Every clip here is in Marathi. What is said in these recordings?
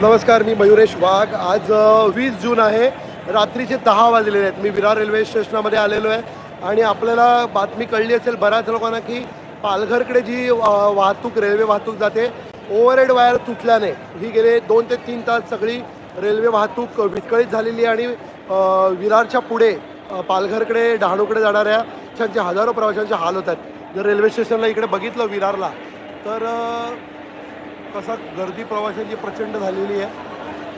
नमस्कार मी मयुरेश वाघ. आज वीस जून आहे. रात्रीचे दहा वाजलेले आहेत. मी विरार रेल्वे स्टेशनामध्ये आलेलो आहे. आणि आपल्याला बातमी कळली असेल बऱ्याच लोकांना की पालघरकडे जी वाहतूक रेल्वे वाहतूक जाते ओव्हरहेड वायर तुटल्याने ही गेले दोन ते तीन तास सगळी रेल्वे वाहतूक विस्कळीत झालेली आणि विरारच्या पुढे पालघरकडे डहाणूकडे जाणाऱ्या त्यांचे हजारो प्रवाशांचे हाल होत आहेत. जर रेल्वे स्टेशनला इकडे बघितलं विरारला तर कसा गर्दी प्रवाशांची प्रचंड झालेली आहे.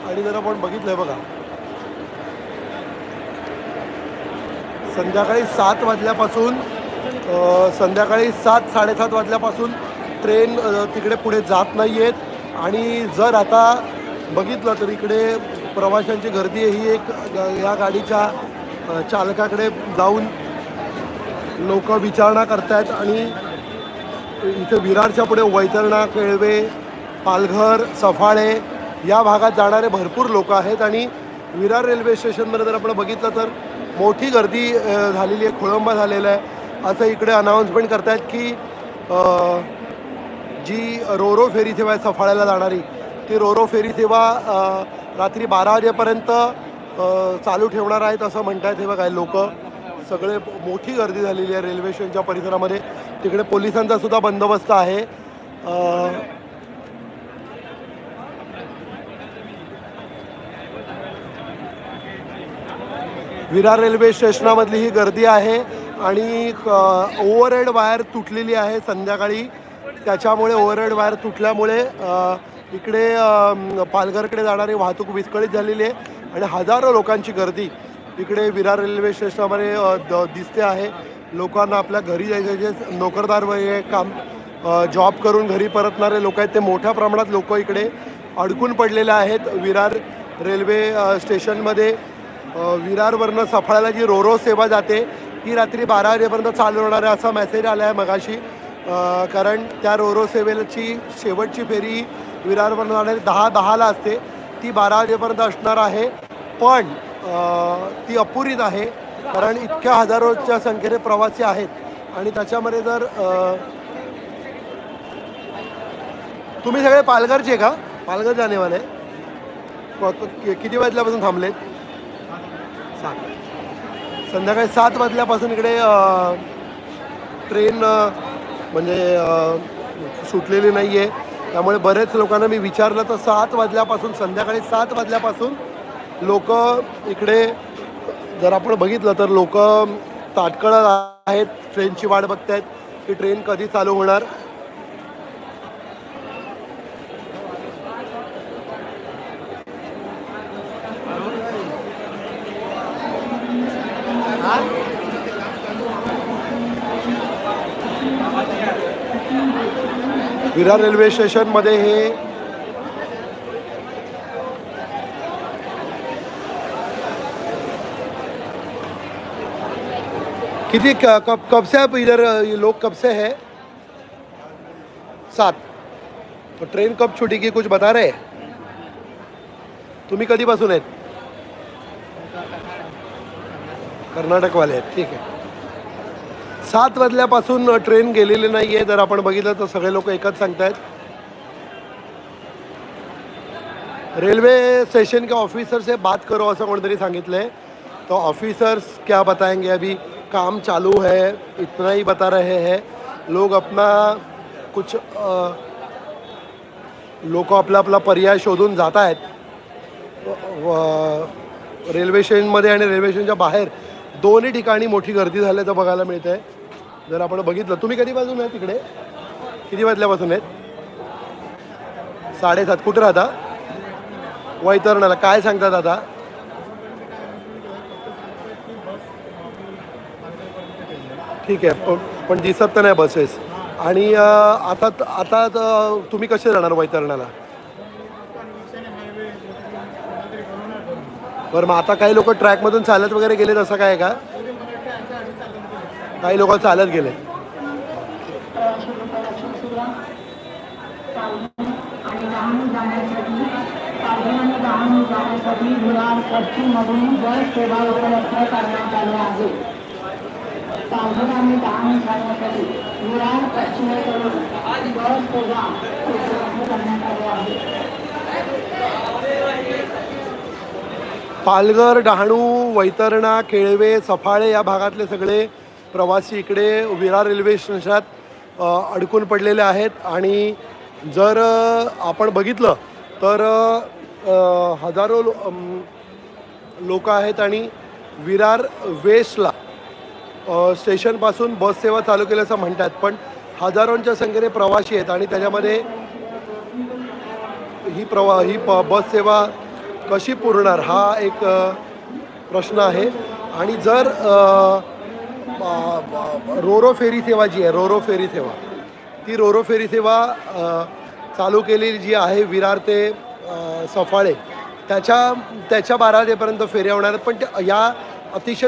आणि जर आपण बघितलं बघा. संध्याकाळी सात वाजल्यापासून संध्याकाळी सात साडेसात वाजल्यापासून ट्रेन तिकडे पुढे जात नाही आहेत आणि जर आता बघितलं तर इकडे प्रवाशांची गर्दी आहे ही एक या गाडीच्या चालकाकडे जाऊन लोक विचारणा करतायत. आणि इथे विरारच्या पुढे वैतरणा केळवे पालघर सफाळे या भागात जाणारे भरपूर लोक आहेत आणि विरार रेल्वे स्टेशनमध्ये जर आपण बघितलं तर मोठी गर्दी झालेली आहे खोळंबा झालेला आहे. असं इकडे अनाऊन्समेंट करतायत की जी रोरो फेरी सेवा आहे सफाळ्याला जाणारी ती रोरो फेरी सेवा रात्री बारा वाजेपर्यंत चालू ठेवणार आहेत असं म्हणतायत हे बघा लोक. सगळे मोठी गर्दी झालेली आहे रेल्वे स्टेशनच्या परिसरामध्ये. तिकडे पोलिसांचा सुद्धा बंदोबस्त आहे. विरार रेल्वे स्टेशनामधली ही गर्दी आहे आणि ओव्हरहेड वायर तुटलेली आहे संध्याकाळी. त्याच्यामुळे ओव्हरहेड वायर तुटल्यामुळे इकडे पालघरकडे जाणारी वाहतूक विस्कळीत झालेली आहे आणि हजारो लोकांची गर्दी इकडे विरार रेल्वे स्टेशनामध्ये द- दिसते आहे. लोकांना आपल्या घरी जायचे जे नोकरदार वगैरे काम जॉब करून घरी परतणारे लोक आहेत. ते मोठ्या प्रमाणात लोक इकडे अडकून पडलेले आहेत विरार रेल्वे स्टेशनमध्ये. विरारवरनं सफाळ्याला जी रोरो सेवा जाते ती रात्री बारा वाजेपर्यंत चालू होणार आहे असा मेसेज आला आहे मगाशी. कारण त्या रोरो सेवेची शेवटची फेरी विरारवरनं जाणारी दहा दहाला असते. ती बारा वाजेपर्यंत असणार आहे. पण ती अपुरीच आहे. कारण इतक्या हजारोच्या संख्येने प्रवासी आहेत. आणि त्याच्यामध्ये जर तुम्ही सगळे पालघरचे का? पालघर जाणेवाले किती वाजल्यापासून थांबलेत? सात. संध्याकाळी सात वाजल्यापासून इकडे ट्रेन म्हणजे सुटलेली नाही आहे त्यामुळे बरेच लोकांना मी विचारलं तर सात वाजल्यापासून संध्याकाळी सात वाजल्यापासून लोक इकडे जर आपण बघितलं तर लोक ताटकळत आहेत ट्रेनची वाट बघत आहेत की ट्रेन कधी चालू होणार. विरार रेल्वे स्टेशनमध्ये हे किती कब कब से आप इधर लोग कब से है? सात। तो ट्रेन कब छुटेगी कुछ बता रहे तुम्ही कधीपासून आहेत? कर्नाटकवाले आहेत, ठीक आहे. सात वाजल्यापासून ट्रेन गेलेली नाही आहे जर आपण बघितलं तर सगळे लोक एकच सांगतायत. रेल्वे स्टेशन के ऑफिसर से बात करो असं कोणतरी सांगितलं आहे तो ऑफिसर्स क्या बताएंगे अभी? काम चालू है. इतना ही बता रहे हैं. लोग अपना कुछ लोक आपला आपला पर्याय शोधून जात आहेत रेल्वे स्टेशनमध्ये आणि रेल्वे स्टेशनच्या बाहेर दोन्ही ठिकाणी मोठी गर्दी झाल्याचं बघायला मिळतं आहे जर आपण बघितलं तुम्ही कधीपासून आहे तिकडे? किती वाजल्यापासून आहेत? साडेसात. कुठं राहता? वैतरणाला. काय सांगतात आता? ठीक आहे. पण पण दिसत तर नाही बसेस आणि आता आता तुम्ही कसे जाणार वैतरणाला? बरं मग आता काही लोक ट्रॅकमधून चालत वगैरे गेले तसं काय का? काही लोक चालत गेले. पालघर डहाणू वैतरणा केळवे सफाळे या भागातले सगळे प्रवासी इकडे विरार रेल्वे स्टेशनात अडकून पडलेले आहेत आणि जर आपण बघितलं तर हजारो हजारो लोक आहेत आणि विरार वेस्टला स्टेशनपासून बस सेवा चालू केल्याचं म्हणतात. पण हजारोंच्या संख्येने प्रवासी आहेत आणि त्याच्यामध्ये ही प्रवा ही प बस सेवा कशी पुरणार हा एक प्रश्न आहे. आणि जर रोरो फेरी सेवा जी आहे रोरो फेरी सेवा. ती रोरो फेरी सेवा चालू केलेली जी आहे विरार ते सफाळे त्याच्या त्याच्या बारा वाजेपर्यंत फेऱ्या होणार आहेत. पण या अतिशय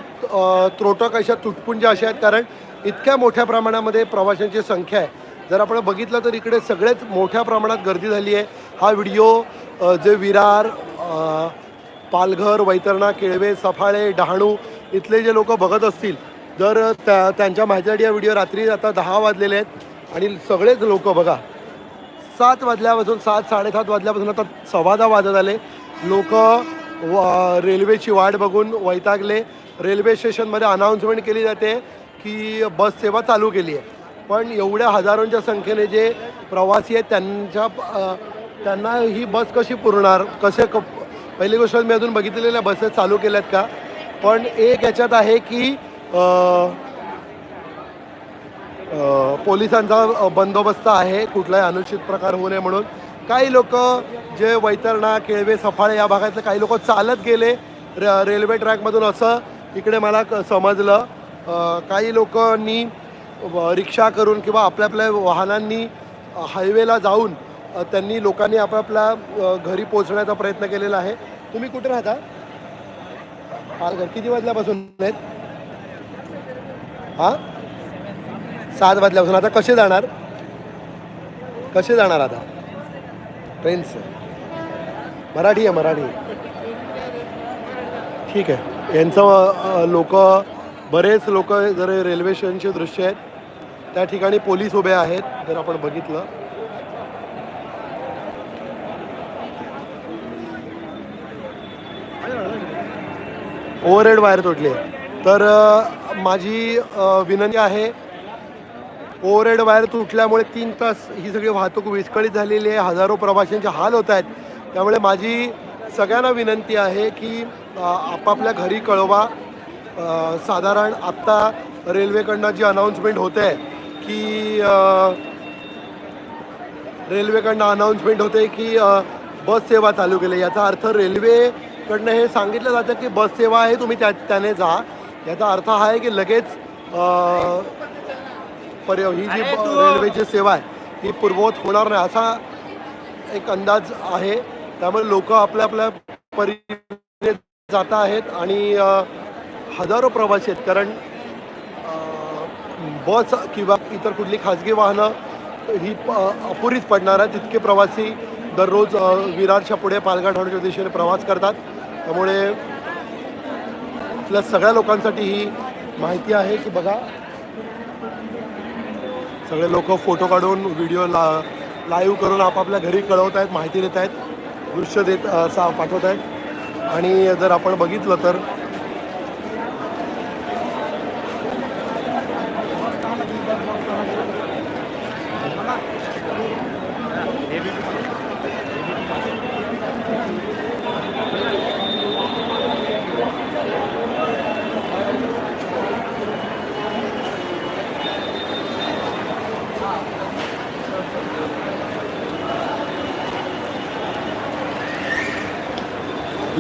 त्रोटक अशा तुटपुंज्या अशा आहेत. कारण इतक्या मोठ्या प्रमाणामध्ये प्रवाशांची संख्या आहे. जर आपण बघितलं तर इकडे सगळेच मोठ्या प्रमाणात गर्दी झाली आहे. हा व्हिडिओ जे विरार पालघर वैतरणा केळवे सफाळे डहाणू इथले जे लोक बघत असतील दर त्या त्यांच्या माहितीसाठी हा व्हिडिओ रात्री आता दहा वाजलेले आहेत आणि सगळेच लोक बघा सात वाजल्यापासून सात साडेसात वाजल्यापासून आता सव्वा दहा वाजत आले. लोक रेल्वेची वाट बघून वैतागले. रेल्वे स्टेशनमध्ये अनाऊन्समेंट केली जाते की बस सेवा चालू केली आहे. पण एवढ्या हजारोंच्या संख्येने जे प्रवासी आहेत त्यांच्या त्यांना ही बस कशी पुरणार? कसे क पहिली गोष्ट मी अजून बघितलेल्या बसेस चालू केल्यात का? पण एक याच्यात आहे की पोलिसांचा बंदोबस्त आहे कुठलाही अनुचित प्रकार होऊ नये म्हणून. काही लोक जे वैतरणा केळवे सफाळे या भागातले काही लोक चालत गेले र रेल्वे ट्रॅकमधून असं इकडे मला क- समजलं. काही लोकांनी रिक्षा करून किंवा आपल्या आपल्या वाहनांनी हायवेला जाऊन त्यांनी लोकांनी आपापल्या घरी पोहोचण्याचा प्रयत्न केलेला आहे. तुम्ही कुठे राहता? किती वाजल्यापासून आहेत? हां? सात वाजल्यापासून. आता कसे जाणार? कसे जाणार आता? ट्रेन्स मराठी आहे मराठी. ठीक आहे. यांचं लोक बरेच लोक जर रेल्वे स्टेशनचे दृश्य आहेत त्या ठिकाणी पोलीस उभे आहेत जर आपण बघितलं. ओव्हरहेड वायर तुटली आहे. तर माझी विनंती आहे ओव्हरहेड वायर तुटल्यामुळे तीन तास ही सगळी वाहतूक विस्कळीत झालेली आहे हजारो प्रवाशांचे हाल होत आहेत त्यामुळे माझी सगळ्यांना विनंती आहे की आपापल्या घरी कळवा. साधारण आत्ता रेल्वेकडनं जी अनाऊन्समेंट होते आहे की रेल्वेकडनं अनाऊन्समेंट होते की बस सेवा चालू केली. याचा अर्थ रेल्वेकडनं हे सांगितलं जातं की बस सेवा आहे तुम्ही त्या त्याने जा. याचा अर्थ हा आहे की लगेच अ, पर्य ही जी रेल्वेची सेवा आहे ही पूर्ववत होणार नाही असा एक अंदाज आहे. त्यामुळे लोक आपल्या आपल्या परीने जात आहेत आणि हजारो प्रवासी आहेत. कारण बस किंवा इतर कुठली खाजगी वाहनं ही अपुरीच पडणार आहेत. तितके प्रवासी दररोज विरारच्या पुढे पालघर ठाण्याच्या दिशेने प्रवास करतात. त्यामुळे आपल्या सगळ्या लोकांसाठी ही माहिती आहे की बघा सगळे लोक फोटो काढून व्हिडिओ ला लाईव्ह करून आपापल्या घरी कळवत आहेत माहिती देत आहेत दृश्य देत पाठवत आहेत. आणि जर आपण बघितलं तर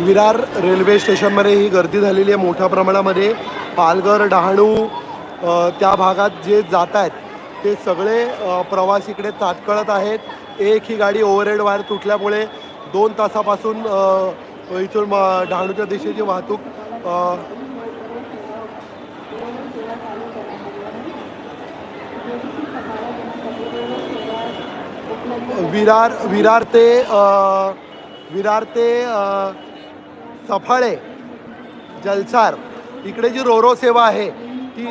विरार रेल्वे स्टेशनमध्ये ही गर्दी झालेली आहे मोठ्या प्रमाणामध्ये. पालघर डहाणू त्या भागात जे जात आहेत ते सगळे अ, प्रवासी इकडे ताटकळत आहेत. एक ही गाडी ओव्हरहेड वायर तुटल्यामुळे दोन तासापासून इथून डहाणूच्या दिशेची वाहतूक विरार विरार ते विरार ते सफाळे जलसार इकडे जी रोरो सेवा आहे ती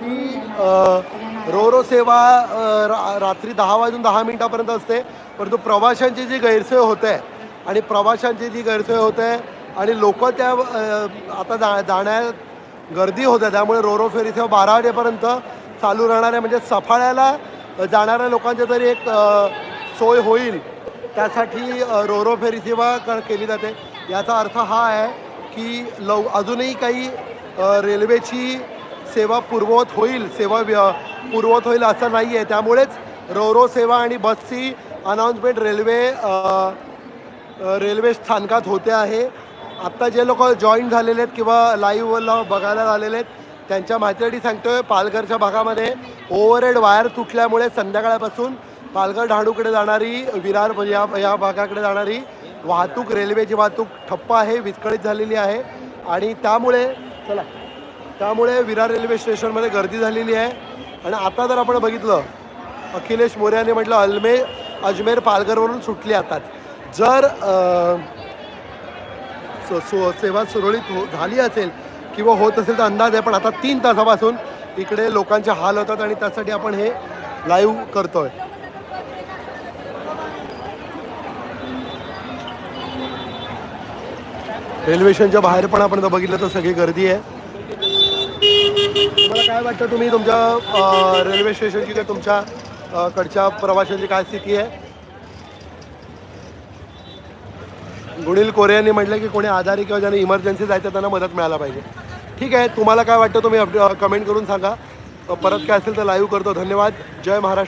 ती रोरो सेवा रा- रात्री दहा वाजून दहा मिनिटापर्यंत असते परंतु प्रवाशांची जी गैरसोय होते आणि प्रवाशांची जी गैरसोय होते आणि लोक त्या आता जा जाण्या गर्दी होत्या त्यामुळे रोरो फेरी सेवा बारा वाजेपर्यंत चालू राहणार आहे. म्हणजे सफाळ्याला जाणाऱ्या लोकांची तरी एक सोय होईल. त्यासाठी रोरो फेरी सेवा क केली जाते. याचा अर्थ हा आहे की लव अजूनही काही रेल्वेची सेवा पूर्ववत होईल सेवा व्य- पूर्ववत होईल असं नाही आहे त्यामुळेच रोरो सेवा आणि बसची अनाऊन्समेंट रेल्वे रेल्वे स्थानकात होते आहे. आत्ता जे लोक जॉईन झालेले आहेत किंवा लाईव्हला बघायला झालेले आहेत त्यांच्या माहितीसाठी सांगतोय पालघरच्या भागामध्ये ओव्हरहेड वायर तुटल्यामुळे संध्याकाळपासून पालघर डहाणूकडे जाणारी विरार या या भागाकडे जाणारी वाहतूक रेल्वेची वाहतूक ठप्प आहे विस्कळीत झालेली आहे. आणि त्यामुळे चला त्यामुळे विरार रेल्वे स्टेशनमध्ये गर्दी झालेली आहे. आणि आता जर आपण बघितलं अखिलेश मोरे म्हटलं अलमे अजमेर पालघरवरून सुटली आता जर सेवा सुरळीत हो झाली असेल किंवा होत असेल तर अंदाज आहे पण आता तीन तासापासून इकडे लोकांचे हाल होतात आणि त्यासाठी आपण हे लाईव्ह करतोय. रेल्वे स्टेशनच्या बाहेर पण आपण जर बघितलं तर सगळी गर्दी आहे. तुम्हाला काय वाटतं तुम्ही तुमच्या रेल्वे स्टेशनची किंवा तुमच्या कडच्या प्रवाशांची काय स्थिती आहे? गुणील कोरे यांनी म्हटलं की कोणी आजारी किंवा ज्यांना इमर्जन्सी जायचं त्यांना मदत मिळायला पाहिजे. ठीक आहे तुम्हाला काय वाटतं तुम्ही कमेंट करून सांगा. परत काय असेल तर लाईव्ह करतो. धन्यवाद. जय महाराष्ट्र.